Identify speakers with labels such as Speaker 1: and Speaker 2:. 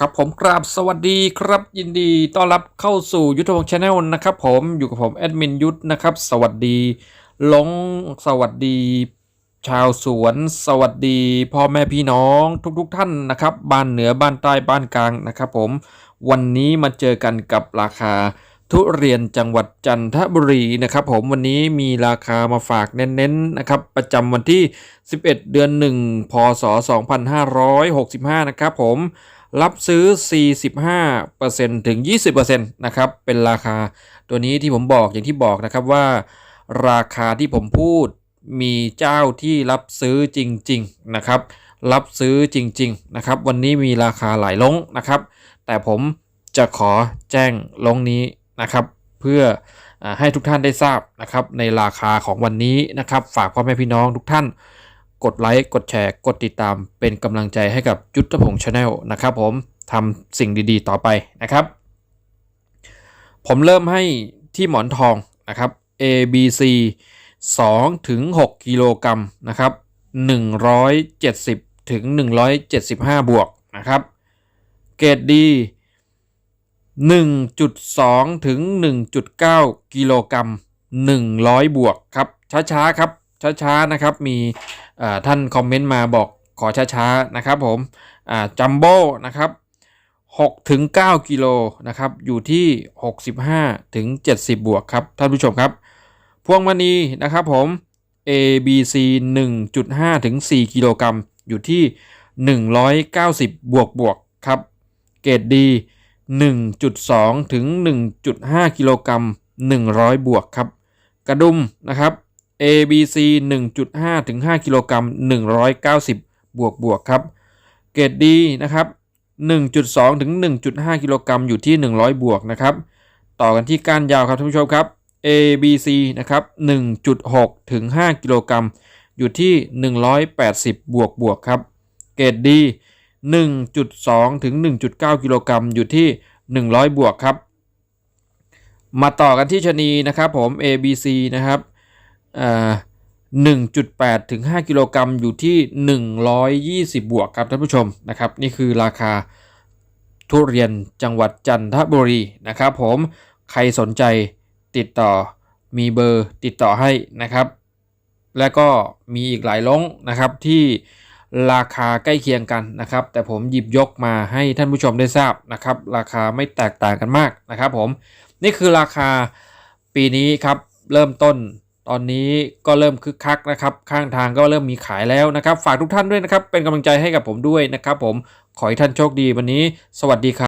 Speaker 1: ครับผมกราบสวัสดีครับ ยินดีต้อนรับเข้าสู่ยุทธวงศ์ชาแนลนะครับ ผมอยู่กับผมแอดมินยุทธนะครับ สวัสดีหลงสวัสดี ชาวสวน สวัสดีพ่อแม่พี่น้องทุกๆทท่านนะครับ บ้านเหนือบ้านใต้บ้านกลางนะครับ ผมวันนี้มาเจอกันกับราคาทุเรียนจังหวัดจันทบุรีนะครับ ผมวันนี้มีราคามาฝากเน้นๆนะครับ ประจำวันที่ 11 เดือน 1 พศ 2565 นะครับ ผม รับซื้อ 45%ถึง 20%นะครับ เป็นราคาตัวนี้ที่ผมบอกอย่างที่บอกนะครับว่า ราคาที่ผมพูดมีเจ้าที่รับซื้อจริง ๆ นะครับ รับซื้อจริง ๆ นะครับ วันนี้มีราคาหลายลงนะครับ แต่ผมจะขอแจ้งลงนี้นะครับ เพื่อให้ทุกท่านได้ทราบนะครับ ในราคาของวันนี้นะครับ ฝากพ่อแม่พี่น้องทุกท่าน กดไลค์ กดแชร์ กดติดตาม เป็นกำลังใจให้กับยุทธพงศ์ชาแนลนะครับผมทำสิ่งดีๆต่อไปนะครับ ผมเริ่มให้ที่หมอนทองนะครับ A B C 2ถึง6กิโลกรัมนะครับ170ถึง175 บวกนะครับ เกรดดี 1.2ถึง1.9 กิโลกรัม100 บวกครับ ช้าๆ ครับ ช้าๆ นะครับ มี ท่านคอมเมนต์มาบอกขอช้าๆนะครับผมจัมโบ้นะครับ6ถึง9กิโลนะครับอยู่ที่ 65ถึง70 บวกครับท่านผู้ชมครับ พวงมณีนะครับผม A B C 1.5ถึง4กิโลกรัมอยู่ที่ 190 บวกบวกครับ เกรดดี 1.2 ถึง 1.5 กิโลกรัม100 บวกครับ กระดุมนะครับ A B C 1.5ถึง5กิโลกรัม190 บวกบวกครับ เกรดดีนะครับ1.2ถึง1.5กิโลกรัมอยู่ที่ 100 บวกนะครับ ต่อกันที่ก้านยาวครับท่านผู้ชมครับ A B C นะครับ1.6ถึง5กิโลกรัมอยู่ที่ 180 บวกบวกครับ เกรดดี1.2ถึง1.9กิโลกรัมอยู่ที่ 100 บวกครับ มาต่อกันที่ชนีนะครับผม A B C นะครับ 1.8 ถึง 5 กิโลกรัมอยู่ที่ 120 บวกครับท่านผู้ชมนะครับนี่คือราคาทุเรียนจังหวัดจันทบุรีนะครับผมใครสนใจติดต่อมีเบอร์ติดต่อให้นะครับ และก็มีอีกหลายลงนะครับที่ราคาใกล้เคียงกันนะครับ แต่ผมหยิบยกมาให้ท่านผู้ชมได้ทราบนะครับ ราคาไม่แตกต่างกันมากนะครับผมนี่คือราคาปีนี้ครับเริ่มต้น ตอนนี้ก็เริ่มคึกคักนะครับ ข้างทางก็เริ่มมีขายแล้วนะครับ ฝากทุกท่านด้วยนะครับ เป็นกำลังใจให้กับผมด้วยนะครับ ผมขอให้ท่านโชคดีวันนี้ สวัสดีครับ